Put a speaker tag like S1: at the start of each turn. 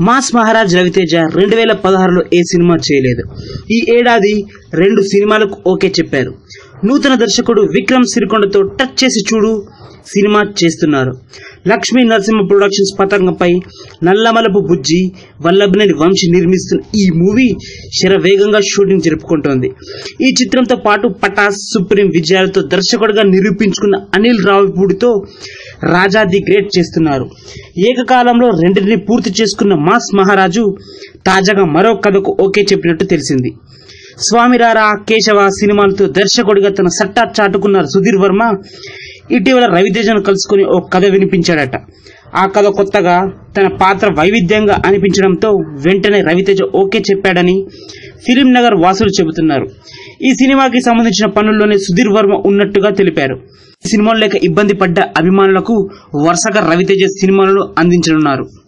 S1: Mass Maharaj Raviteja రెండు వేల పదహారులో ఏ సినిమా చేయలేదు. ఈ ఏడాది రెండు సినిమాలకు ఓకే చెప్పారు. నూతన దర్శకుడు విక్రమ్ సిరికొండతో టచ్ చేసి చూడు. సినిమా చేస్తున్నారు. లక్ష్మీ నరసింహ ప్రొడక్షన్స్ పతంగంపై నల్లమలపు బుజ్జి వల్లభనేని వంశీ నిర్మిస్తున్న ఈ మూవీ శరవేగంగా షూటింగ్ జరుపుకుంటోంది. ఈ చిత్రంతో పాటు పటాస్ సుప్రీం విజయాలతో దర్శకుడిగా నిరూపించుకున్న అనిల్ రావిపూడితో రాజా ది గ్రేట్ చేస్తున్నారు. ఏకకాలంలో రెండింటిని పూర్తి చేసుకున్న మాస్ మహారాజు తాజాగా మరో కథకు ఓకే చెప్పినట్టు తెలిసింది. స్వామిరారా కేశవ సినిమాలతో దర్శకుడిగా తన సట్టా చాటుకున్న సుధీర్ వర్మ ఇటీవల రవితేజను కలుసుకుని ఓ కథ వినిపించాడట. ఆ కథ కొత్తగా తన పాత్ర వైవిధ్యంగా అనిపించడంతో వెంటనే రవితేజ ఓకే చెప్పాడని ఫిలిం నగర్ వాసులు చెబుతున్నారు. ఈ సినిమాకి సంబంధించిన పనుల్లోనే సుధీర్ వర్మ ఉన్నట్టుగా తెలిపారు. ఈ సినిమాలు లేక ఇబ్బంది పడ్డ అభిమానులకు వరుసగా రవితేజ సినిమాలను అందించనున్నారు.